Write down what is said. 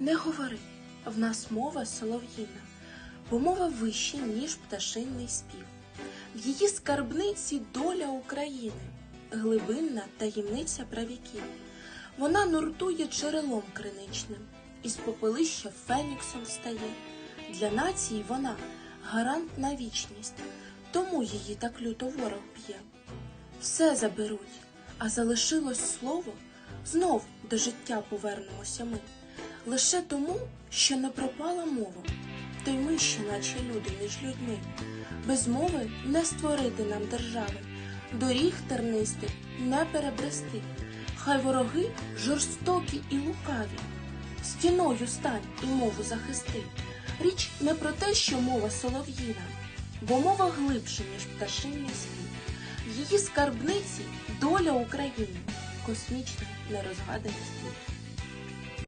Не говори, в нас мова солов'їна, бо мова вища, ніж пташинний спів. В її скарбниці доля України, глибинна таємниця правіків. Вона нуртує джерелом криничним, із попелища феніксом стає. Для нації вона гарант на вічність, тому її так люто ворог б'є. Все заберуть, а залишилось слово, знов до життя повернемося ми. Лише тому, що не пропала мова, то й ми ще наче люди між людьми. Без мови не створити нам держави, доріг тернистих не перебрести. Хай вороги жорстокі і лукаві, стіною стань і мову захисти. Річ не про те, що мова солов'їна, бо мова глибше, ніж пташиний світ. Її скарбниці доля України, космічний нерозгаданий світ.